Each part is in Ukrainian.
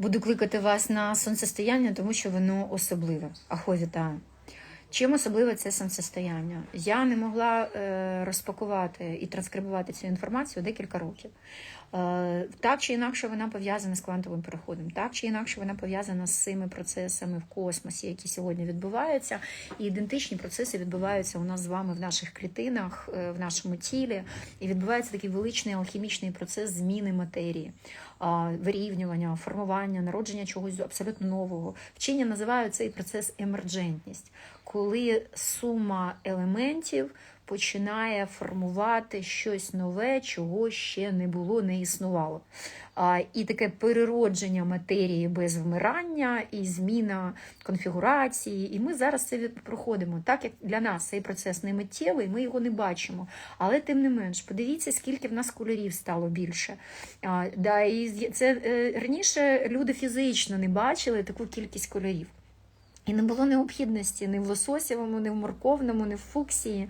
Буду кликати вас на сонцестояння, тому що воно особливе. Ахо, вітаю. Чим особливе це сонцестояння? Я не могла е, розпакувати і транскрибувати цю інформацію декілька років. Е, так чи інакше вона пов'язана з квантовим переходом, так чи інакше вона пов'язана з цими процесами в космосі, які сьогодні відбуваються. І ідентичні процеси відбуваються у нас з вами в наших клітинах, е, в нашому тілі. І відбувається такий величний алхімічний процес зміни матерії, вирівнювання, формування, народження чогось абсолютно нового. Вчення називають цей процес емерджентність, коли сума елементів починає формувати щось нове, чого ще не було, не існувало. І таке переродження матерії без вмирання і зміна конфігурації. І ми зараз це проходимо. Так як для нас цей процес не миттєвий, ми його не бачимо. Але тим не менш, подивіться, скільки в нас кольорів стало більше. Да, і це е, раніше люди фізично не бачили таку кількість кольорів. І не було необхідності ні в лососєвому, ні в морковному, ні в фуксії.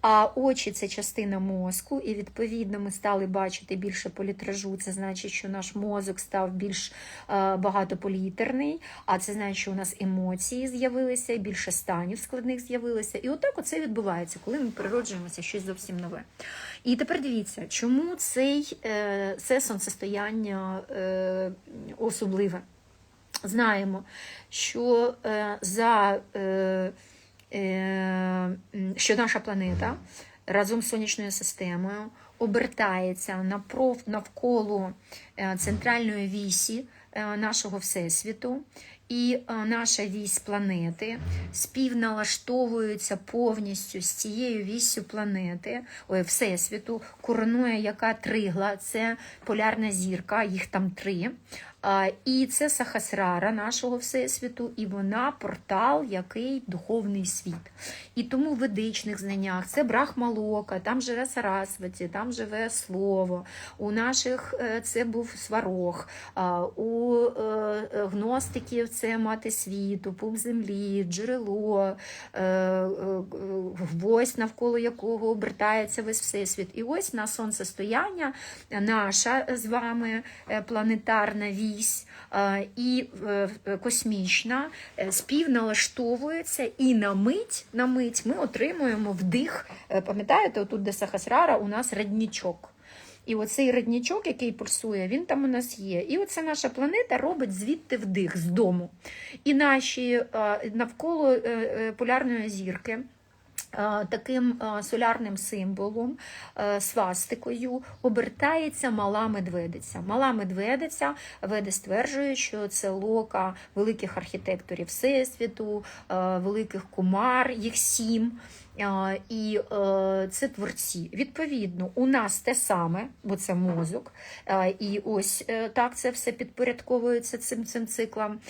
А очі це частина мозку, і відповідно ми стали бачити більше політражу. Це значить, що наш мозок став більш е, багатополітерний, а це значить, що у нас емоції з'явилися, більше станів складних з'явилося. І отак оце відбувається, коли ми перероджуємося в щось зовсім нове. І тепер дивіться, чому цей, е, це сонцестояння е, особливе. Знаємо, що е, за е, е, що наша планета разом з сонячною системою обертається навколо центральної вісі нашого всесвіту. І е, наша вісь планети співналаштовується повністю з цією віссю планети, ой, всесвіту, коронує яка тригла, це полярна зірка, їх там три. І це Сахасрара нашого всесвіту, і вона портал, який духовний світ. І тому в ведичних знаннях це Брахмалока, там живе Сарасваті, там живе слово. У наших е, це був сварог, у е, гностиків це мати світу, пуп землі, джерело, е, е, гвоздь, навколо якого обертається весь всесвіт. І ось на сонцестояння наша з вами е, планетарна вісь і космічна співналаштовується, і на мить, на мить ми отримуємо вдих. Пам'ятаєте, отут, де Сахасрара, у нас роднічок. І оцей роднічок, який пульсує, він там у нас є. І оце наша планета робить звідти вдих з дому. І наші е, навколо е, е, полярної зірки. Таким солярним символом, свастикою, обертається мала медведиця. Мала медведиця, веди стверджують, що це лока великих архітекторів Всесвіту, великих кумар, їх сім. І е, це творці. Відповідно, у нас те саме, бо це мозок. І ось е, так це все підпорядковується цим цим циклам.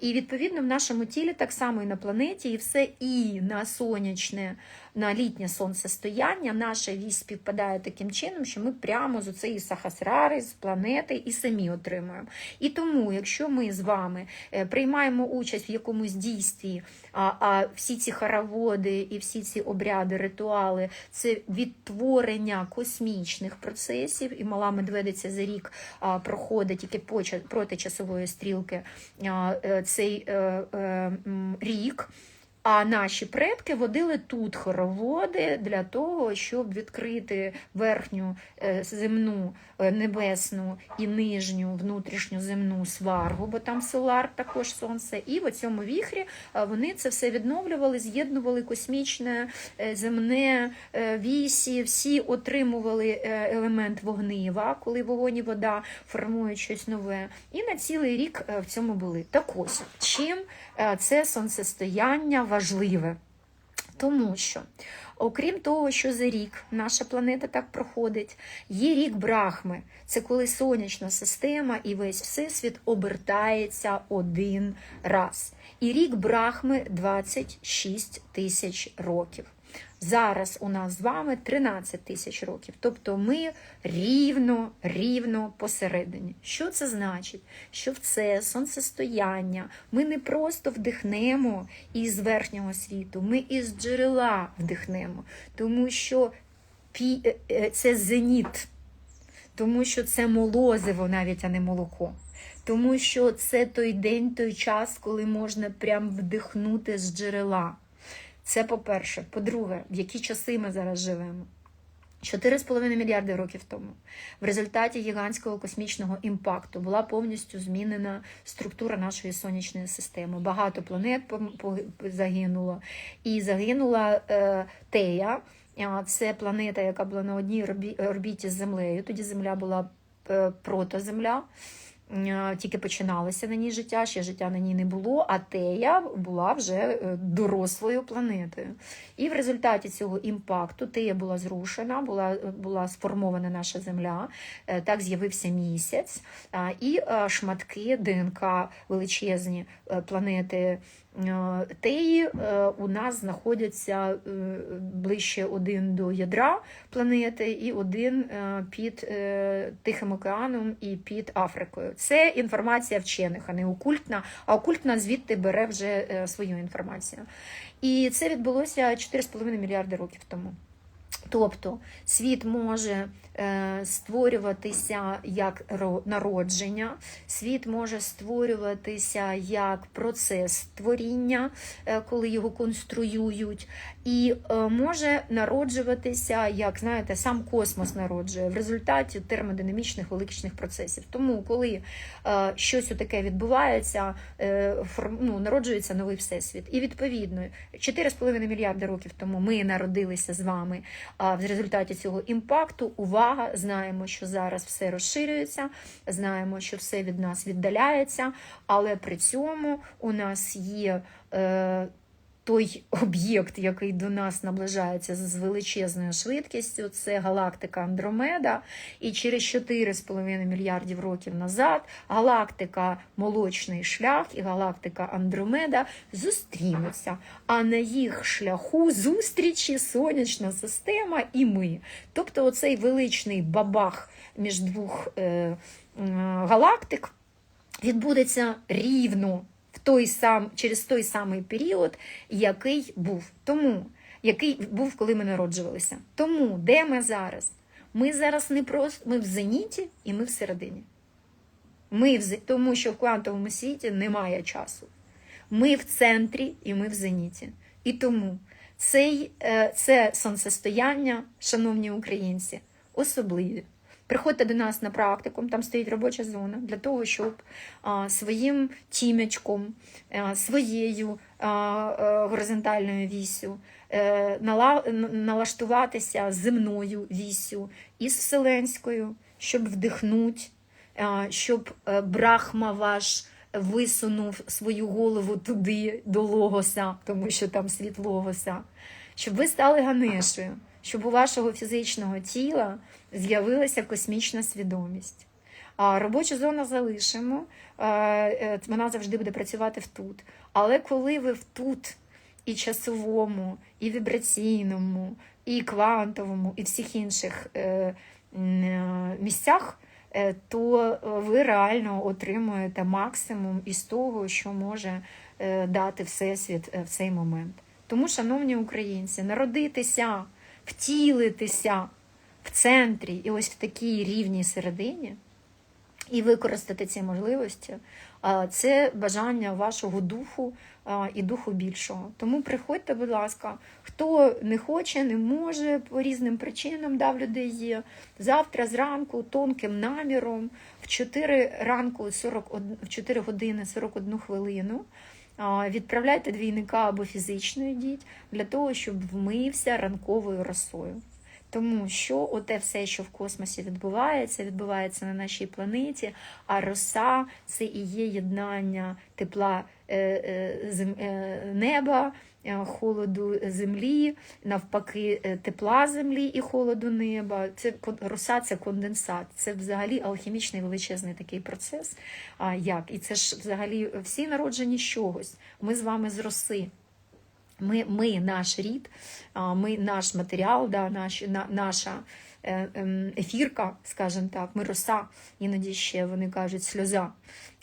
І відповідно в нашому тілі так само і на планеті, і все і на сонячне, на літнє сонцестояння наша вісь співпадає таким чином, що ми прямо з цієї сахасрари, з планети і самі отримуємо. І тому, якщо ми з вами е, приймаємо участь в якомусь дійстві, а, а всі ці хороводи і всі ці обряди, ритуали це відтворення космічних процесів, і мала медведиця за рік а, проходить тільки проти часової стрілки а, е, цей е, е, м, рік. А наші предки водили тут хороводи для того, щоб відкрити верхню е, земну, е, небесну і нижню внутрішню земну сваргу, бо там солар також сонце. І в цьому віхрі е, вони це все відновлювали, з'єднували космічне, земне вісі, всі отримували елемент вогнива, коли вогонь і вода формують щось нове. І на цілий рік в цьому були. Так ось, чим це сонцестояння важливе? Тому що, окрім того, що за рік наша планета так проходить, є рік Брахми. Це коли сонячна система і весь всесвіт обертається один раз. І рік Брахми 26 тисяч років. Зараз у нас з вами 13 тисяч років. Тобто ми рівно, рівно посередині. Що це значить? Що в це сонцестояння ми не просто вдихнемо із верхнього світу, ми із джерела вдихнемо, тому що е, е, це зеніт, тому що це молозиво навіть, а не молоко. Тому що це той день, той час, коли можна прям вдихнути з джерела. Це по-перше. По-друге, в які часи ми зараз живемо? 4,5 мільярди років тому в результаті гігантського космічного імпакту була повністю змінена структура нашої сонячної системи. Багато планет загинуло, і загинула е, Тея. Це планета, яка була на одній орбі- орбіті з Землею. Тоді Земля була е, протоземля. Е, Тільки починалося на ній життя, ще життя на ній не було, а Тея була вже е, дорослою планетою. І в результаті цього імпакту Тея була зрушена, була, була сформована наша Земля, е, так з'явився місяць, і е, шматки ДНК величезні е, планети е, Теї е, у нас знаходяться е, ближче один до ядра планети і один е, під е, Тихим океаном і під Африкою. Це інформація вчених, а не окультна, а окультна звідти бере вже е, свою інформацію. І це відбулося 4,5 мільярди років тому. Тобто світ може е, створюватися як народження, світ може створюватися як процес творіння, е, коли його конструюють, і е, може народжуватися, як знаєте, сам космос народжує в результаті термодинамічних величних процесів. Тому, коли щось таке відбувається, ну, народжується новий всесвіт. І відповідно 4,5 мільярди років тому ми народилися з вами. А в результаті цього імпакту увага, знаємо, що зараз все розширюється, знаємо, що все від нас віддаляється, але при цьому у нас є. Е, той об'єкт, який до нас наближається з величезною швидкістю, це галактика Андромеда. І через 4,5 мільярдів років назад галактика Молочний шлях і галактика Андромеда зустрінуться. А на їх шляху зустрічі сонячна система і ми. Тобто, оцей величний бабах між двох е, е, галактик відбудеться рівно той сам, через той самий період, який був. Тому, який був, коли ми народжувалися. Тому, де ми зараз? Ми зараз не просто ми в зеніті і ми всередині. Ми в, тому що в квантовому світі немає часу. Ми в центрі і ми в зеніті. І тому цей, е, це сонцестояння, шановні українці, особливі. Приходьте до нас на практику, там стоїть робоча зона для того, щоб своїм тімечком, своєю а, а, горизонтальною вісю е, налаштуватися земною вісю і з вселенською, щоб вдихнуть, а, щоб е, брахма ваш висунув свою голову туди, до логоса, тому що там світ логоса, щоб ви стали ганешею, щоб у вашого фізичного тіла з'явилася космічна свідомість. А робочу зону залишимо, е, е, вона завжди буде працювати втут. Але коли ви втут і часовому, і вібраційному, і квантовому, і всіх інших е, місцях, то ви реально отримуєте максимум із того, що може дати Всесвіт в цей момент. Тому, шановні українці, народитися, втілитися в центрі і ось в такій рівній середині, і використати ці можливості, це бажання вашого духу і духу більшого. Тому приходьте, будь ласка, хто не хоче, не може по різним причинам, да, в людей є. Завтра зранку тонким наміром в 4 ранку 41, в 4 години 41 хвилину. Відправляйте двійника або фізично йдіть для того, щоб вмився ранковою росою. Тому що оте все, що в космосі відбувається, відбувається на нашій планеті, а роса це і є єднання тепла е, е, е, неба, холоду землі, навпаки, е, тепла землі і холоду неба. Це роса це конденсат. Це взагалі алхімічний величезний такий процес. А як? І це ж взагалі всі народжені з чогось. Ми з вами з роси. Ми, ми наш рід, ми наш матеріал, да, наш, на, наша е, ем, ефірка, скажімо так, ми роса, іноді ще вони кажуть сльоза,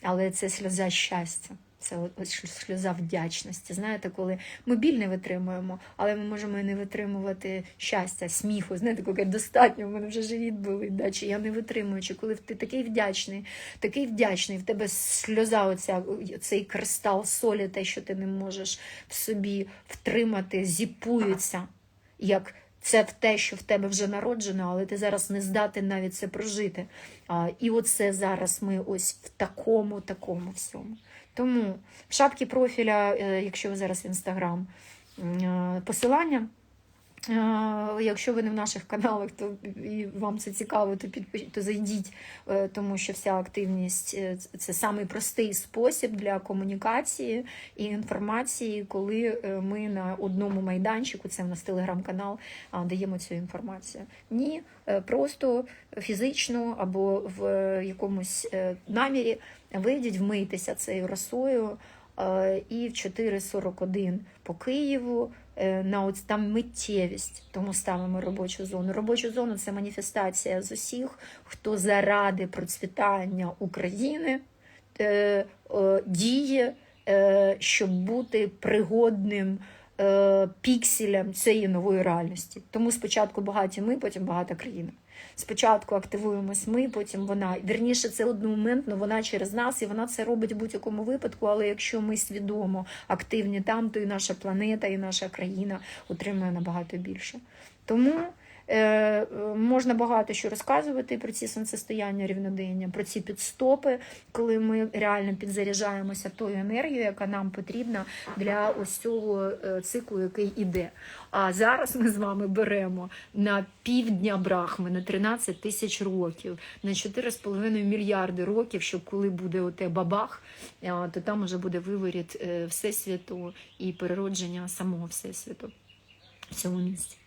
але це сльоза щастя. Це сльоза вдячності. Знаєте, коли ми біль не витримуємо, але ми можемо і не витримувати щастя, сміху. Знаєте, коли достатньо, в мене вже живіт болить, да, чи я не витримую, чи коли ти такий вдячний, такий вдячний, в тебе сльоза, оця, цей кристал солі, те, що ти не можеш в собі втримати, зіпується, як це в те, що в тебе вже народжено, але ти зараз не здатен навіть це прожити. А, і оце зараз ми ось в такому, такому всьому. Тому в шапці профіля, е, якщо ви зараз в інстаграм, е, посилання. Якщо ви не в наших каналах, то і вам це цікаво, то підпишіть, то зайдіть, е, тому що вся активність е, це самий простий спосіб для комунікації і інформації, коли е, ми на одному майданчику, це в нас телеграм-канал, даємо цю інформацію. Ні, просто фізично або в якомусь намірі вийдіть, вмийтеся цією росою. І в 4.41 по Києву на от там миттєвість, тому ставимо робочу зону. Робочу зону це маніфестація з усіх, хто заради процвітання України е, е, діє, е, щоб бути пригодним е, пікселем цієї нової реальності. Тому спочатку багаті ми, потім багата країна. Спочатку активуємось ми, потім вона. Вірніше, це одномоментно, вона через нас, і вона це робить в будь-якому випадку. Але якщо ми свідомо активні там, то і наша планета, і наша країна отримує набагато більше. Тому можна багато що розказувати про ці сонцестояння рівнодення, про ці підстопи, коли ми реально підзаряджаємося тою енергією, яка нам потрібна для ось цього е, циклу, який іде. А зараз ми з вами беремо на півдня брахми, на 13 тисяч років, на 4,5 мільярди років, щоб коли буде оте бабах, то там уже буде виворіт е, Всесвіту і переродження самого Всесвіту в цьому місці.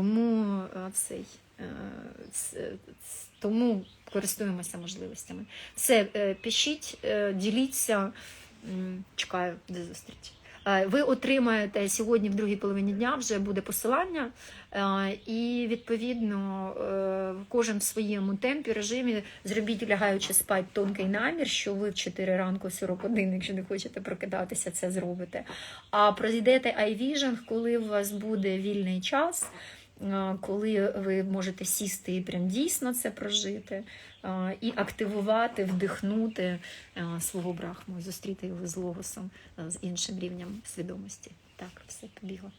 Тому е, цей. е, ц- Тому користуємося можливостями. Все, е, пишіть, е, діліться. Чекаю до зустрічі. Е, Ви отримаєте сьогодні в другій половині дня вже буде посилання, е, і відповідно е, кожен в своєму темпі режимі зробіть лягаючи спать тонкий намір, що ви в 4 ранку 41, якщо не хочете прокидатися, це зробите. А пройдете iVision, коли у вас буде вільний час. Е, Коли ви можете сісти і прям дійсно це прожити, е, і активувати, вдихнути е, свого брахму, зустріти його з логосом, з іншим рівнем свідомості. Так, все побігло.